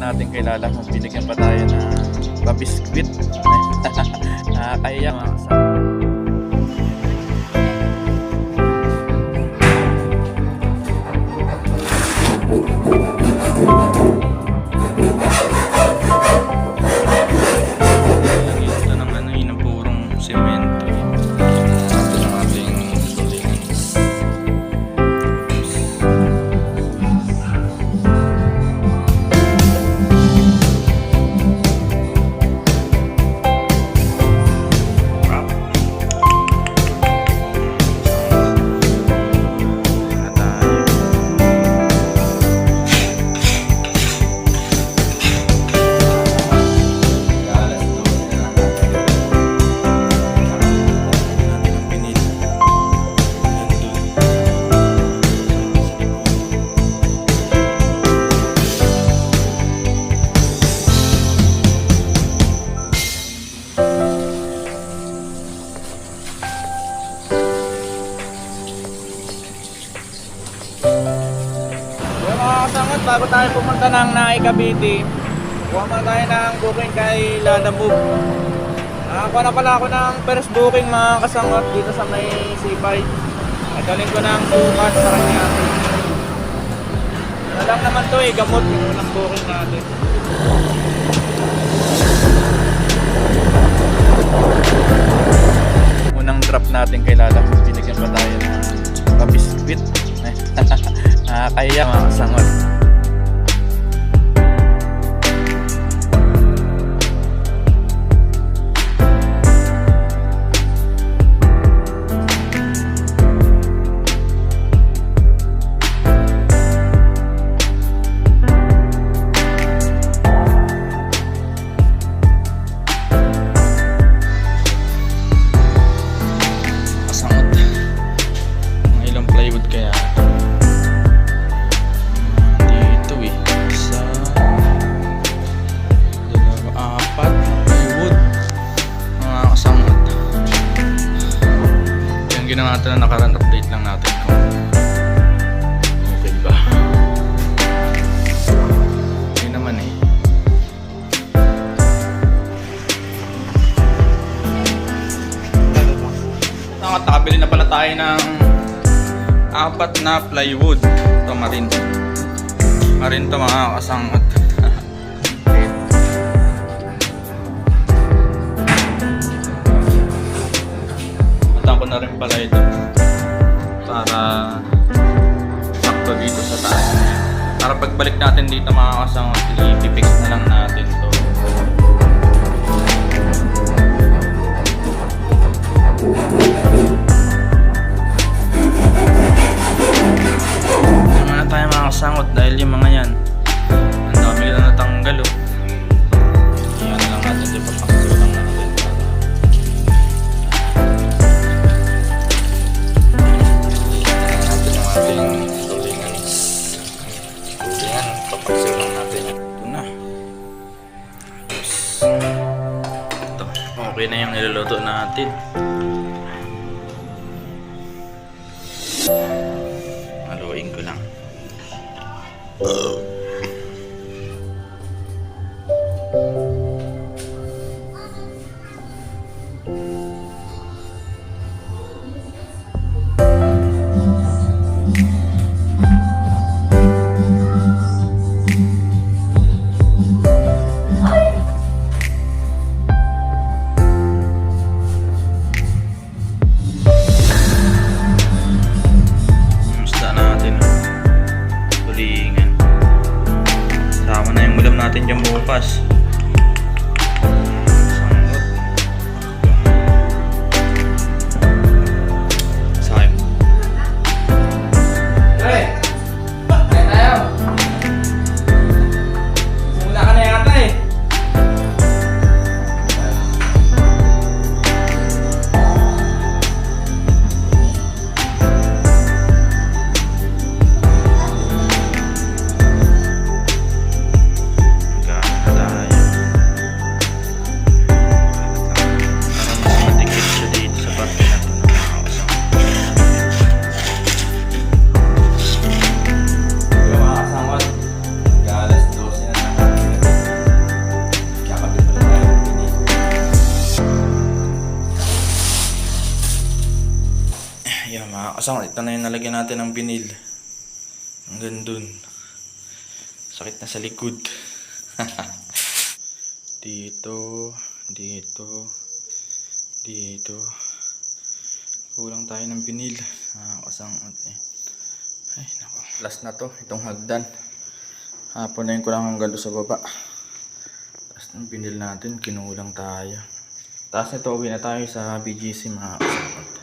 natin kay Lala kung binigyan pa tayo ng pabiskwit. Nakakahiya mga kasama. Mga kasangat, bago tayo pumunta ng Nai Cavite, kuha muna tayo ng booking kay Lada Move. Nakakuha na pala ako ng first booking mga kasangat dito sa may C5. Nagaling ko ng bukas sa kanya. Lang naman to eh, gamot yung unang booking natin. Unang drop natin kay Lala, 哎呀，三个 natin na nakaraan update lang natin kung okay ba yun naman eh Nakat nakabili na pala tayo ng apat na plywood. Ito marin. Marin to mga kasangat. Na rin pala ito. Para sakto dito sa taas. Para pagbalik natin dito mga kasangat, i-fix na lang natin to. Okay na yung niluluto natin. Haluin ko lang. yung natin dyan bukas mga kasama, ito na yung nalagyan natin ng binil. Hanggang dun. Sakit na sa likod. dito, dito, dito. Kulang tayo ng binil. Ah, kasang eh. Ay, nako. Last na to, itong hagdan. Hapon na yung kulang hanggang sa baba. Last ng binil natin, kinulang tayo. Tapos ito, uwi na tayo sa BGC mga kasama.